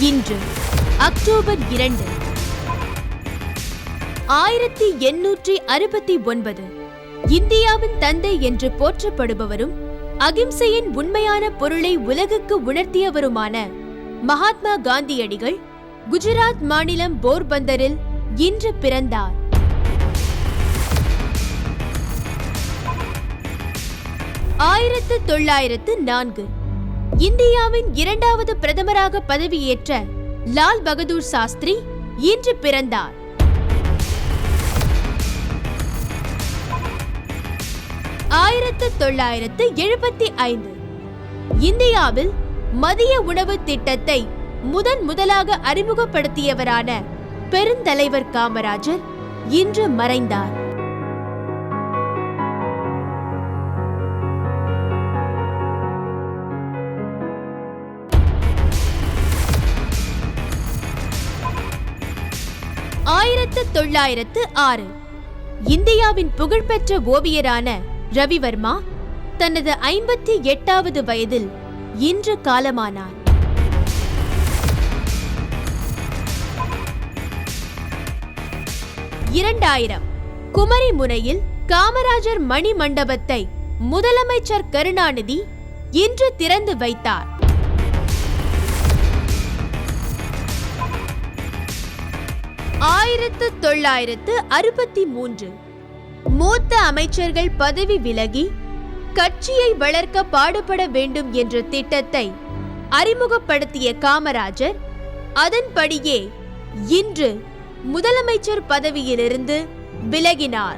இன்று அக்டோபர் இரண்டு ஆயிரத்தி எண்ணூற்றி அறுபத்தி ஒன்பது. இந்தியாவின் தந்தை என்று போற்றப்படுபவரும் அகிம்சையின் உண்மையான பொருளை உலகுக்கு உணர்த்தியவருமான மகாத்மா காந்தியடிகள் குஜராத் மாநிலம் போர்பந்தரில் இன்று பிறந்தார். ஆயிரத்து தொள்ளாயிரத்து நான்கு இந்தியாவின் இரண்டாவது பிரதமராக பதவியேற்ற லால் பகதூர் சாஸ்திரி இன்று பிறந்தார். ஆயிரத்து தொள்ளாயிரத்து எழுபத்தி ஐந்து. இந்தியாவில் மதிய உணவு திட்டத்தை முதன் முதலாக அறிமுகப்படுத்தியவரான பெருந்தலைவர் காமராஜர் இன்று மறைந்தார். ஆயிரத்து தொள்ளாயிரத்து ஆறு. இந்தியாவின் புகழ்பெற்ற ஓவியரான ரவிவர்மா தனது ஐம்பத்தி எட்டாவது வயதில் இன்று காலமானார். இரண்டாயிரம். குமரி முனையில் காமராஜர் மணி மண்டபத்தை முதலமைச்சர் கருணாநிதி இன்று திறந்து வைத்தார். ஆயிரத்து தொள்ளாயிரத்து அறுபத்தி மூன்று. மூத்த அமைச்சர்கள் பதவி விலகி கட்சியை வளர்க்க பாடுபட வேண்டும் என்ற திட்டத்தை அறிமுகப்படுத்திய காமராஜர் அதன்படியே இன்று முதலமைச்சர் பதவியிலிருந்து விலகினார்.